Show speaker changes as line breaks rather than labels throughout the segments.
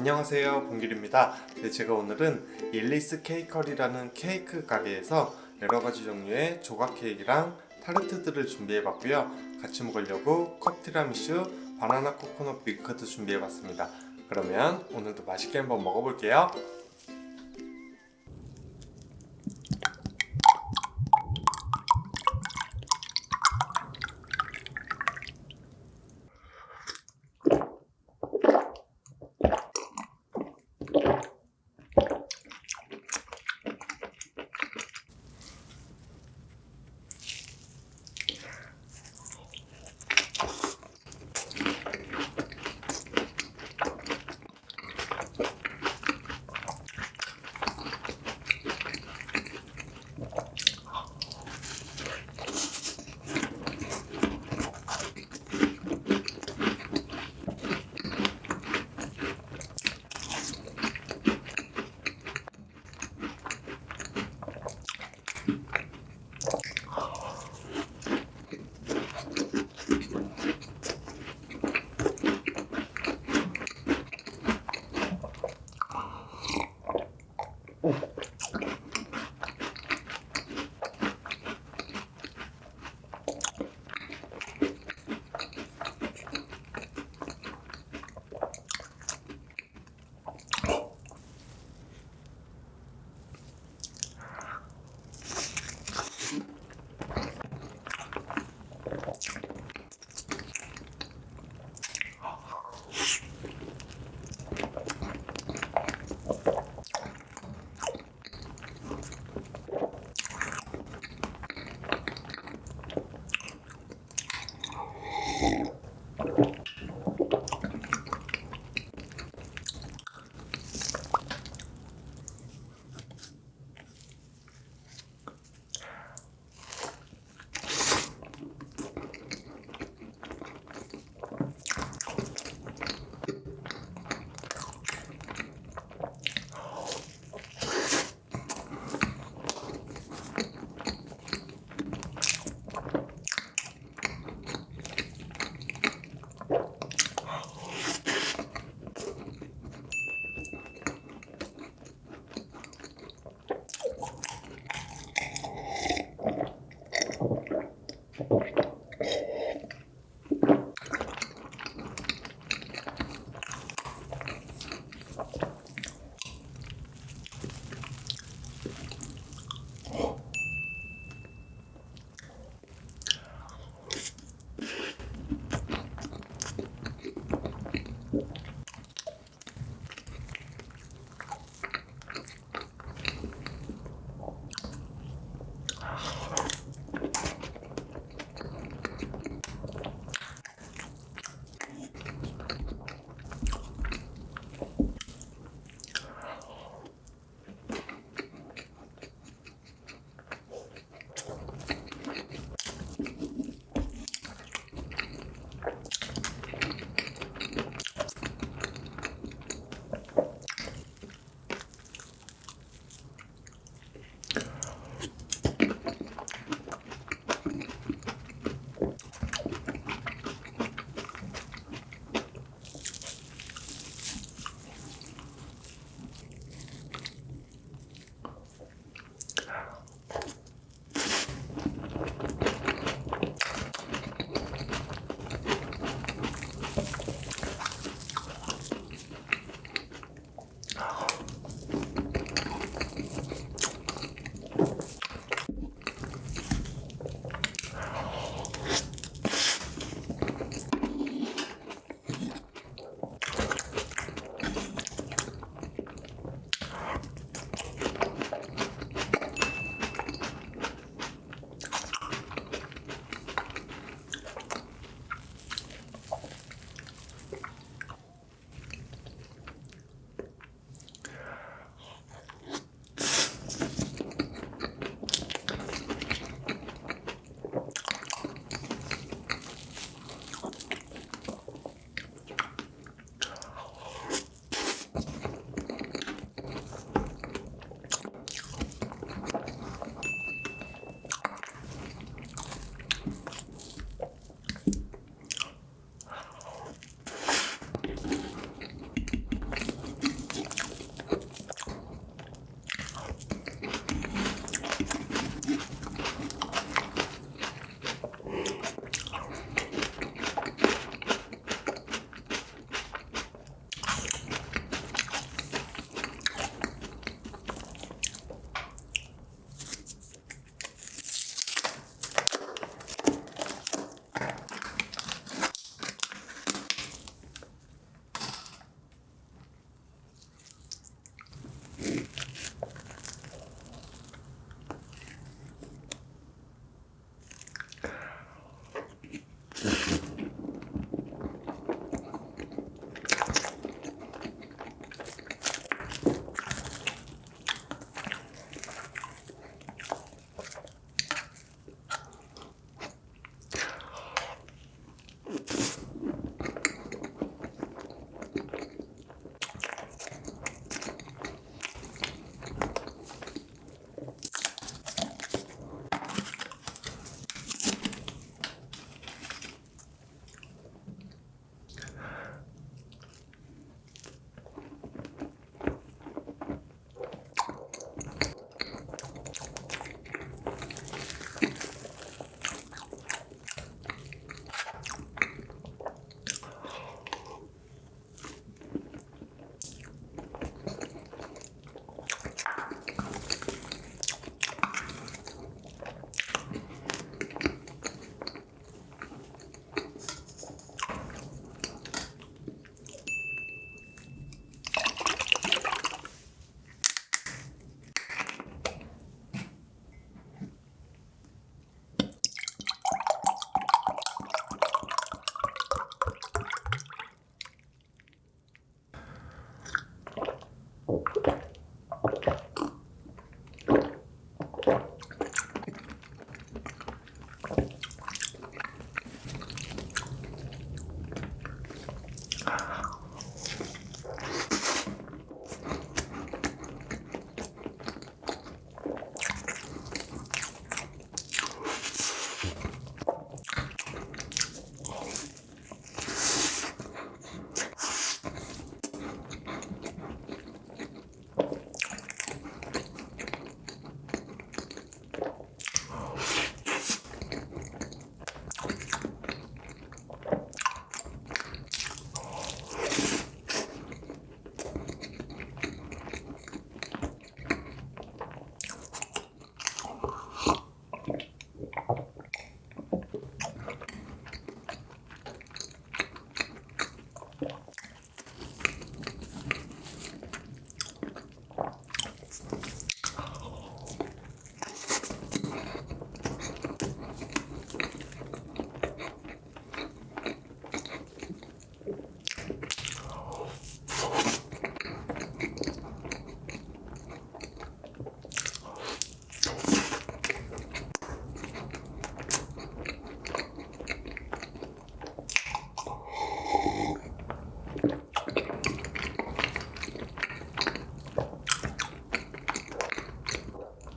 안녕하세요. 봉길입니다. 네, 제가 오늘은 일리스 케이커리라는 케이크 가게에서 여러가지 종류의 조각 케이크랑 타르트들을 준비해봤고요. 같이 먹으려고 컵티라미슈 바나나 코코넛 밀크도 준비해봤습니다. 그러면 오늘도 맛있게 한번 먹어볼게요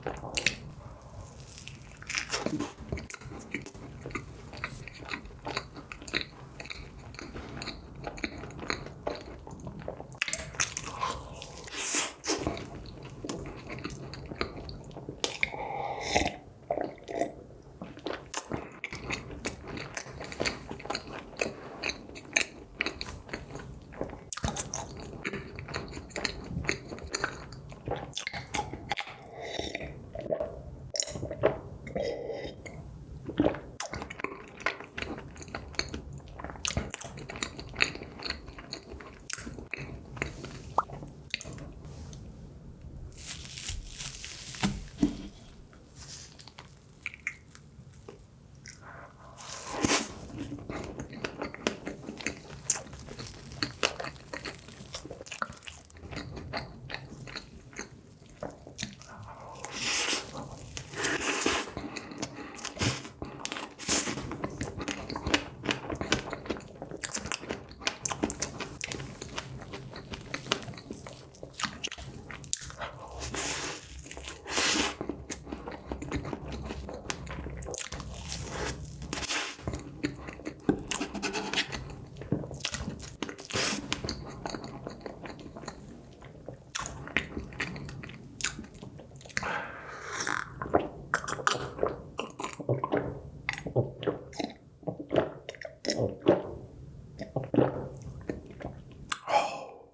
difficult.